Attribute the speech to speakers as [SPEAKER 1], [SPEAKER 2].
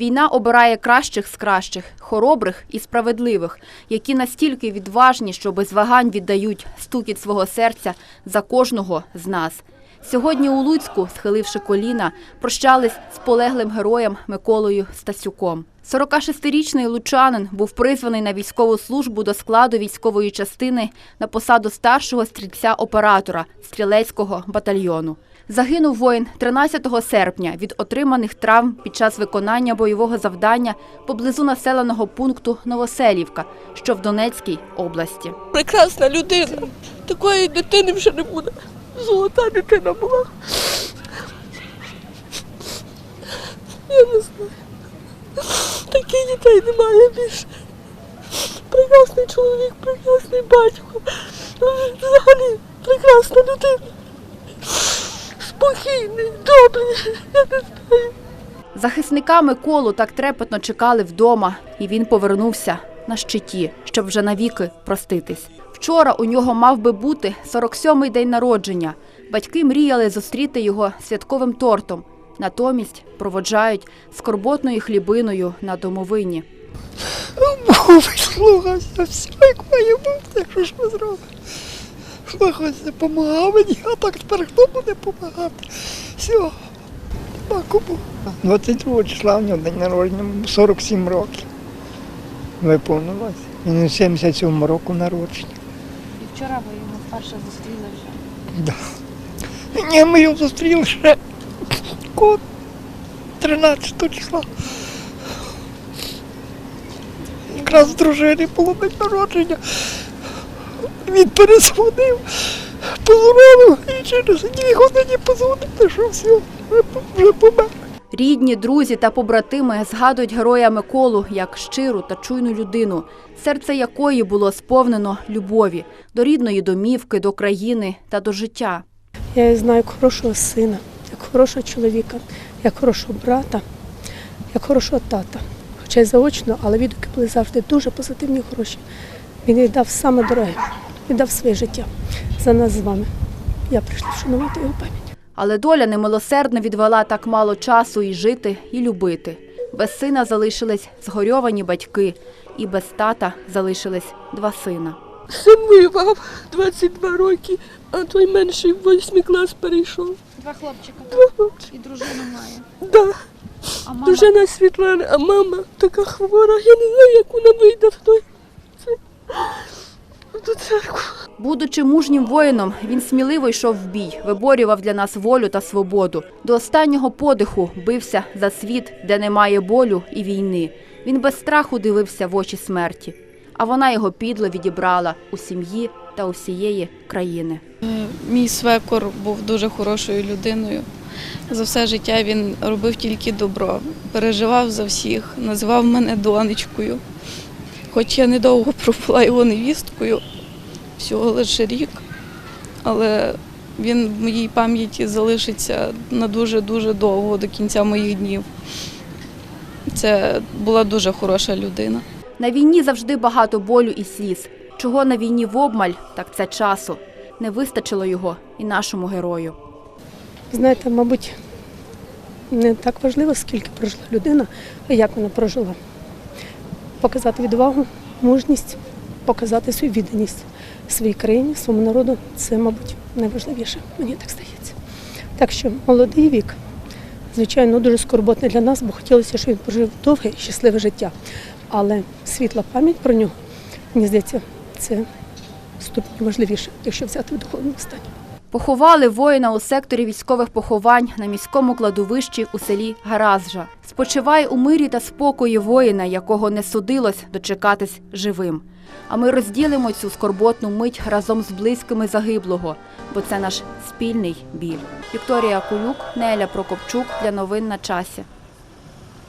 [SPEAKER 1] Війна обирає кращих з кращих, хоробрих і справедливих, які настільки відважні, що без вагань віддають стукіт свого серця за кожного з нас. Сьогодні у Луцьку, схиливши коліна, прощались з полеглим героєм Миколою Стасюком. 46-річний лучанин був призваний на військову службу до складу військової частини на посаду старшого стрільця-оператора стрілецького батальйону. Загинув воїн 13 серпня від отриманих травм під час виконання бойового завдання поблизу населеного пункту Новоселівка, що в Донецькій області.
[SPEAKER 2] прекрасна людина. Такої дитини вже не буде. Золота дитина була. Я не знаю. Таких дітей немає більше. Прекрасний чоловік, прекрасний батько. Взагалі прекрасна людина. Спокійний, добрий. Я не знаю.
[SPEAKER 1] Захисника Миколу так трепетно чекали вдома, і він повернувся на щиті, щоб вже навіки проститись. Вчора у нього мав би бути 47-й день народження. Батьки мріяли зустріти його святковим тортом. Натомість проводжають скорботною хлібиною на домовині.
[SPEAKER 3] Бог слухався, все як має бути, що ж ми зробимо? Слухався, допомагав мені, а так тепер хто буде допомагати? Все, нема кому. 22 числа в нього день народження, 47 років. Виповнилось. Він у 77 року народження.
[SPEAKER 4] Вчора ви його вперше зустріли вже.
[SPEAKER 3] Да. Ні, ми його зустріли ще код 13 числа. Якраз дружини було день народження. Він перезвонив, позвонив і через дві години позвонив, що все, вже помер.
[SPEAKER 1] Рідні, друзі та побратими згадують героя Миколу як щиру та чуйну людину, серце якої було сповнено любові до рідної домівки, до країни та до життя.
[SPEAKER 5] Я знаю як хорошого сина, як хорошого чоловіка, як хорошого брата, як хорошого тата. Хоча й заочно, але відгуки були завжди дуже позитивні хороші. Він віддав саме дороге, віддав своє життя за нас з вами. Я прийшла вшанувати його пам'ять.
[SPEAKER 1] Але доля немилосердно відвела так мало часу і жити, і любити. Без сина залишились згорьовані батьки, і без тата залишились два сина.
[SPEAKER 2] Син воював 22 роки, а той менший в 8 клас перейшов.
[SPEAKER 4] Два хлопчика
[SPEAKER 2] Два хлопці.
[SPEAKER 4] і дружину має.
[SPEAKER 2] Да.
[SPEAKER 4] А мама
[SPEAKER 2] Дружина Світлана, а мама така хвора, я не знаю, як вона вийде в той в ту церкву.
[SPEAKER 1] Будучи мужнім воїном, він сміливо йшов в бій, виборював для нас волю та свободу. До останнього подиху бився за світ, де немає болю і війни. Він без страху дивився в очі смерті, а вона його підло відібрала у сім'ї та усієї країни.
[SPEAKER 6] Мій свекор був дуже хорошою людиною. За все життя він робив тільки добро, переживав за всіх, називав мене донечкою. Хоч я недовго пробула його невісткою, всього лише рік, але він в моїй пам'яті залишиться на дуже-дуже довго до кінця моїх днів. Це була дуже хороша людина.
[SPEAKER 1] На війні завжди багато болю і сліз. Чого на війні в обмаль, так це часу. Не вистачило його і нашому герою.
[SPEAKER 5] Знаєте, мабуть, не так важливо, скільки прожила людина, а як вона прожила. Показати відвагу, мужність, показати свою відданість своїй країні, своєму народу це, мабуть, найважливіше, мені так здається. Так що молодий вік, звичайно, дуже скорботний для нас, бо хотілося, щоб він прожив довге і щасливе життя. Але світла пам'ять про нього, мені здається, це ступінь важливіше, якщо взяти в духовному стані.
[SPEAKER 1] Поховали воїна у секторі військових поховань на міському кладовищі у селі Гаразжа. Спочивай у мирі та спокої воїна, якого не судилось дочекатись живим. А ми розділимо цю скорботну мить разом з близькими загиблого, бо це наш спільний біль. Вікторія Кулюк, Неля Прокопчук для новин на часі.